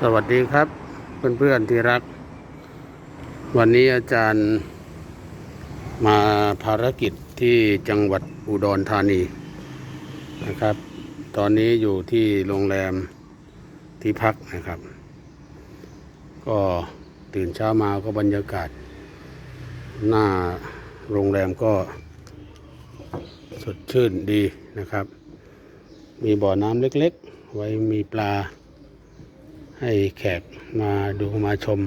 สวัสดีครับเพื่อนๆที่รัก วันนี้อาจารย์มาภารกิจที่จังหวัดอุดรธานีนะครับ ตอนนี้อยู่ที่โรงแรมที่พักนะครับ ก็ตื่นเช้ามาก็บรรยากาศ หน้าโรงแรมก็สดชื่นดีนะครับ มีบ่อน้ำเล็กๆ ไว้มีปลา ให้แขกมาดูมาชม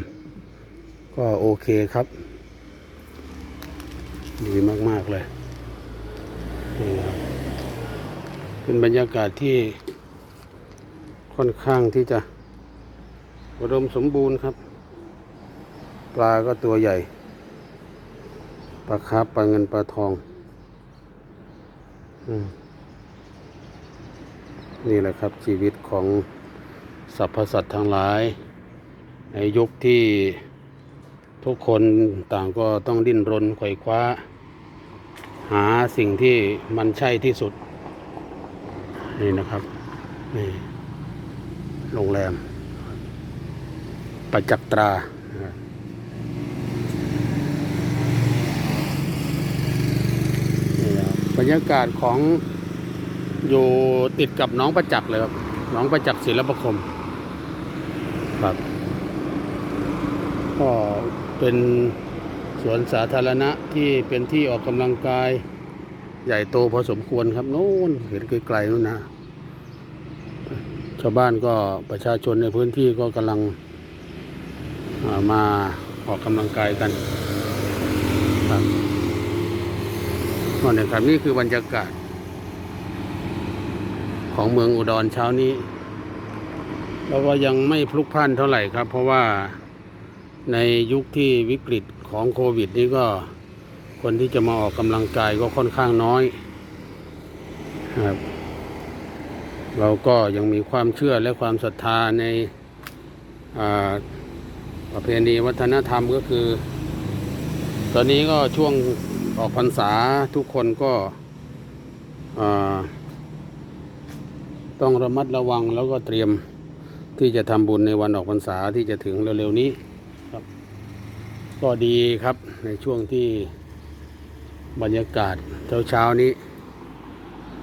ก็โอเคครับ ดีมาก ๆ เลยนี่ครับเป็นบรรยากาศที่ค่อนข้างที่จะอุดมสมบูรณ์ครับ ปลาก็ตัวใหญ่ปลาคาร์ฟปลาเงินปลาทองอนี่แหละครับชีวิตของ สรรพสัตว์ทั้งหลาย ในยุคที่ทุกคนต่างก็ต้องดิ้นรนไขว่คว้า หาสิ่งที่มันใช่ที่สุด นี่นะครับ นี่โรงแรม ประจักษ์ตราบรรยากาศของอยู่ติดกับน้องประจักษ์เลยครับหนองประจักษ์ศิลปคม ครับ ก็เป็นสวนสาธารณะที่เป็นที่ออกกำลังกาย ใหญ่โตพอสมควรครับโน่นเห็นไกลๆนู่นนะชาวบ้านก็ประชาชนในพื้นที่ก็กำลังมาออกกำลังกายกันครับนี่ครับนี่คือบรรยากาศ ของเมืองอุดรเช้านี้ แล้วก็ยังไม่พลุกพล่านเท่าไหร่ครับ เพราะว่าในยุคที่วิกฤตของโควิด นี้ก็คนที่จะมาออกกำลังกายก็ค่อนข้างน้อยครับเราก็ยังมีความเชื่อและความศรัทธาในาประเพณีวัฒนธรรมก็คือ ตอนนี้ก็ช่วงออกพรรษาทุกคนก็ต้องระมัดระวังแล้วก็เตรียม ที่จะทำบุญในวันออกพรรษาที่จะถึงเร็วๆนี้ครับ ก็ดีครับในช่วงที่บรรยากาศเช้าๆนี้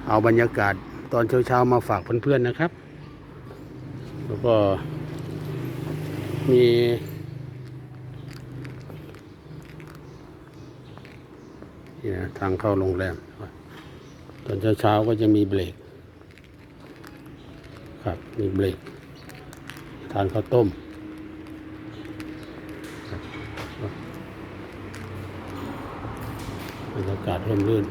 เอาบรรยากาศตอนเช้าๆมาฝากเพื่อนๆนะครับ แล้วก็มีนี่นะทางเข้าโรงแรม ตอนเช้าๆก็จะมีเบรก ครับ มีเบรก ทานข้าวต้มบบรรยากาศร่มรื่น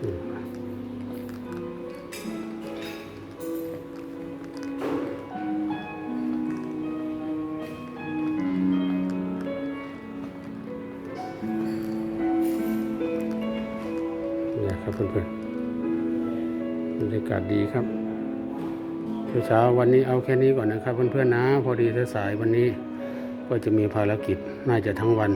อืม ครับเพื่อนๆบรรยากาศดีครับเช้าวันนี้เอาแค่นี้ก่อนนะครับเพื่อนๆนะ พอดีสายวันนี้ก็จะมีภารกิจน่าจะทั้งวัน